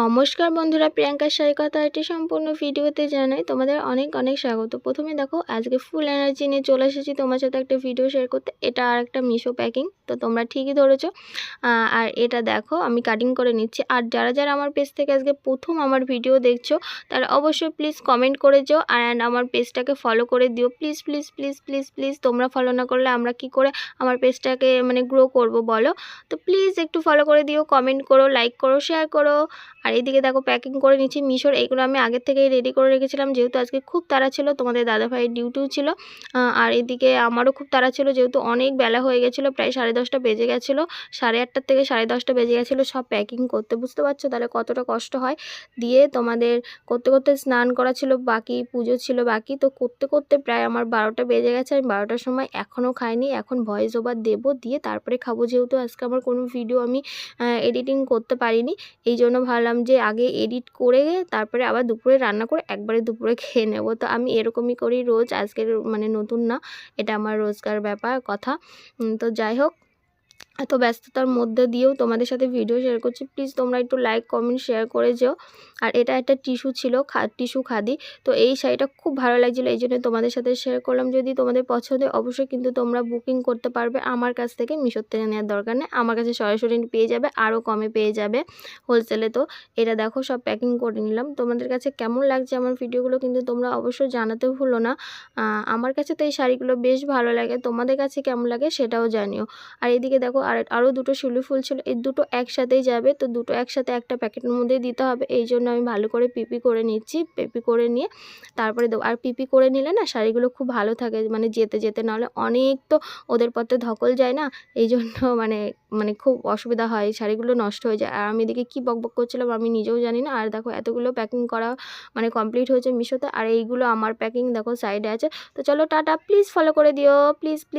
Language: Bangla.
নমস্কার বন্ধুরা প্রিয়াঙ্কার শাড়ি কথা এটি সম্পূর্ণ ভিডিওতে জানাই তোমাদের অনেক অনেক স্বাগত। প্রথমে দেখো, আজকে ফুল এনার্জি নিয়ে চলে এসেছি তোমার সাথে একটা ভিডিও শেয়ার করতে। এটা আর একটা মিশো প্যাকিং তো তোমরা ঠিকই ধরেছো। আর এটা দেখো, আমি কাটিং করে নিচ্ছি। আর যারা যারা আমার পেজ থেকে আজকে প্রথম আমার ভিডিও দেখছ, তারা অবশ্যই প্লিজ কমেন্ট করে যেও। অ্যান্ড আমার পেজটাকে ফলো করে দিও। Please please please please please তোমরা ফলো না করলে আমরা কি করে আমার পেজটাকে মানে গ্রো করব বলো? তো প্লিজ একটু ফলো করে দিও কমেন্ট করো লাইক করো শেয়ার করো। আর এইদিকে দেখো প্যাকিং করে নিচ্ছি মিশোর। এইগুলো আমি আগের থেকেই রেডি করে রেখেছিলাম। যেহেতু আজকে খুব তাড়া ছিল, তোমাদের দাদাভাইয়ের ডিউটিও ছিল। আর এদিকে আমারও খুব তাড়া ছিল, যেহেতু অনেক বেলা হয়ে গেছিল, প্রায় সাড়ে দশটা বেজে গেছিল। সাড়ে আটটার থেকে সাড়ে দশটা বেজে গেছিল সব প্যাকিং করতে। বুঝতে পারছ তাহলে কতটা কষ্ট হয়? দিয়ে তোমাদের করতে করতে স্নান করা ছিল, বাকি পুজো ছিল বাকি। তো করতে করতে প্রায় আমার বারোটা বেজে গেছে, আমি বারোটার সময় এখনও খাইনি, এখন ভয়েস ওভার দেবো। দিয়ে তারপরে খাব, যেহেতু আজকে আমার কোনো ভিডিও আমি এডিটিং করতে পারিনি। এই জন্য ভাবলাম যে আগে এডিট করে তারপরে আবার দুপুরে রান্না করে একবারে দুপুরে খেয়ে নেব। তো আমি এরকমই করি রোজ। আজকের মানে নতুন না, এটা আমার রোজকার ব্যাপার, কথা। তো যাই হোক এত ব্যস্ততার মধ্যে দিয়েও তোমাদের সাথে ভিডিও শেয়ার করছি। প্লিজ তোমরা একটু লাইক কমেন্ট শেয়ার করে যেও। আর এটা একটা টিস্যু ছিল টিস্যু খাদি। তো এই শাড়িটা খুব ভালো লাগছিল, এই জন্য তোমাদের সাথে শেয়ার করলাম। যদি তোমাদের পছন্দ অবশ্যই কিন্তু তোমরা বুকিং করতে পারবে। আমার কাছ থেকে মিশোর থেকে নেওয়ার দরকার নেই। আমার কাছে সরাসরি পেয়ে যাবে, আরও কমে পেয়ে যাবে হোলসেলে তো এটা দেখো, সব প্যাকিং করে নিলাম। তোমাদের কাছে কেমন লাগছে আমার ভিডিওগুলো কিন্তু তোমরা অবশ্যই জানাতে ভুলো না। আমার কাছে তো এই শাড়িগুলো বেশ ভালো লাগে। তোমাদের কাছে কেমন লাগে সেটাও জানিও। আর এদিকে দেখো আর আরও দুটো শিউলি ফুল ছিল, এই দুটো একসাথেই যাবে। তো দুটো একসাথে একটা প্যাকেটের মধ্যেই দিতে হবে। এই জন্য আমি ভালো করে পিপি করে নিচ্ছি, পিপি করে নিয়ে তারপরে দেবো। আর পিপি করে নিলে না শাড়িগুলো খুব ভালো থাকে মানে যেতে যেতে, নাহলে অনেক তো ওদের পথে ধকল যায় না। এই জন্য মানে মানে খুব অসুবিধা হয়, শাড়িগুলো নষ্ট হয়ে যায়। আর আমি এদিকে কী বকবক করছিলাম আমি নিজেও জানি না। আর দেখো এতগুলো প্যাকিং করা মানে কমপ্লিট হয়েছে মিশোতে। আর এইগুলো আমার প্যাকিং দেখো সাইডে আছে। তো চলো টাটা প্লিজ ফলো করে দিও প্লিজ প্লিজ